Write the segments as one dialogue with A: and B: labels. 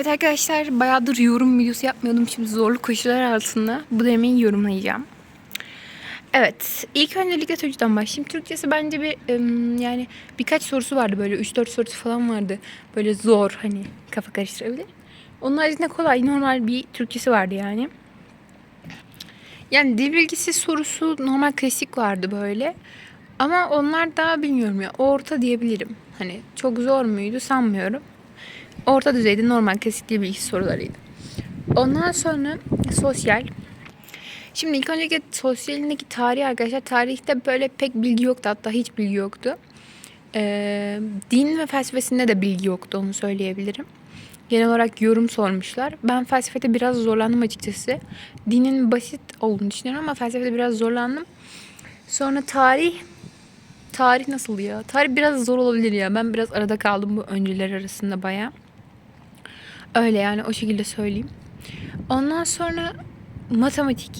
A: Evet arkadaşlar bayağıdır yorum videosu yapmıyordum. Şimdi zorlu koşullar altında bu denemeyi yorumlayacağım. Evet. ilk öncelikle Türkçeden başlayayım. Türkçesi bence bir yani birkaç sorusu vardı böyle 3-4 sorusu falan vardı. Böyle zor hani kafa karıştırabilir. Onun haricinde kolay normal bir Türkçesi vardı yani. Yani dil bilgisi sorusu normal klasik vardı böyle. Ama onlar da bilmiyorum ya orta diyebilirim. Hani çok zor muydu sanmıyorum. Orta düzeyde normal klasik dil bilgisi sorularıydı. Ondan sonra sosyal. Şimdi ilk önceki sosyalindeki tarih arkadaşlar tarihte böyle pek bilgi yoktu hatta hiç bilgi yoktu. Ee, din ve felsefesinde de bilgi yoktu onu söyleyebilirim. Genel olarak yorum sormuşlar. Ben felsefede biraz zorlandım açıkçası. Dinin basit olduğunu düşünüyorum ama felsefede biraz zorlandım. Sonra tarih Tarih nasıl ya? Tarih biraz zor olabilir ya. Ben biraz arada kaldım bu öncüler arasında baya. Öyle yani o şekilde söyleyeyim. Ondan sonra matematik.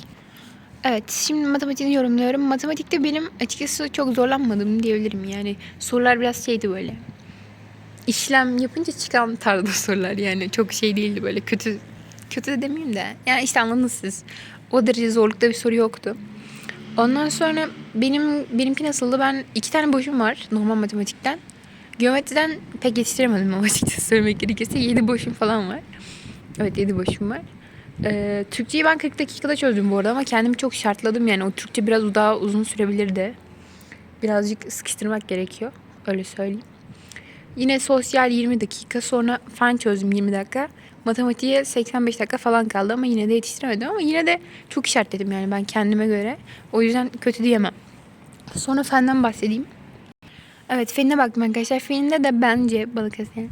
A: Evet şimdi matematiğini yorumluyorum. Matematikte benim açıkçası çok zorlanmadım diyebilirim. Yani sorular biraz şeydi böyle. İşlem yapınca çıkan tarzda sorular yani çok şey değildi böyle kötü kötü de demeyeyim de. Yani işte anladınız siz. O derece zorlukta bir soru yoktu. Ondan sonra benim benimki nasıldı? Ben iki tane boşum var normal matematikten. Geometriden pek yetiştiremedim ama açıkçası söylemek gerekirse. Yedi boşum falan var. Evet yedi boşum var. Ee, Türkçeyi ben 40 dakikada çözdüm bu arada ama kendimi çok şartladım yani. O Türkçe biraz daha uzun sürebilirdi. Birazcık sıkıştırmak gerekiyor. Öyle söyleyeyim. Yine sosyal 20 dakika sonra fen çözdüm 20 dakika. Matematiğe 85 dakika falan kaldı ama yine de yetiştiremedim ama yine de çok işaretledim yani ben kendime göre. O yüzden kötü diyemem. Sonra fenden bahsedeyim. Evet fenine baktım arkadaşlar. Feninde de bence Balıkesir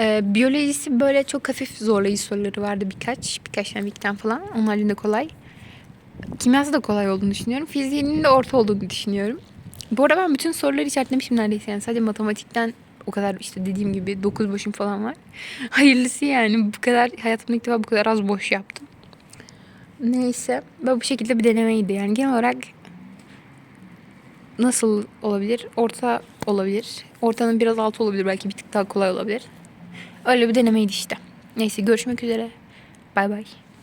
A: e, biyolojisi böyle çok hafif zorlayıcı soruları vardı birkaç. Birkaç tane tane falan. Onun de kolay. Kimyası da kolay olduğunu düşünüyorum. Fiziğinin de orta olduğunu düşünüyorum. Bu arada ben bütün soruları işaretlemişim neredeyse yani. Sadece matematikten o kadar işte dediğim gibi 9 boşum falan var. Hayırlısı yani bu kadar hayatımda ilk defa bu kadar az boş yaptım. Neyse ve bu şekilde bir denemeydi yani genel olarak nasıl olabilir? Orta olabilir. Ortanın biraz altı olabilir belki bir tık daha kolay olabilir. Öyle bir denemeydi işte. Neyse görüşmek üzere. Bay bay.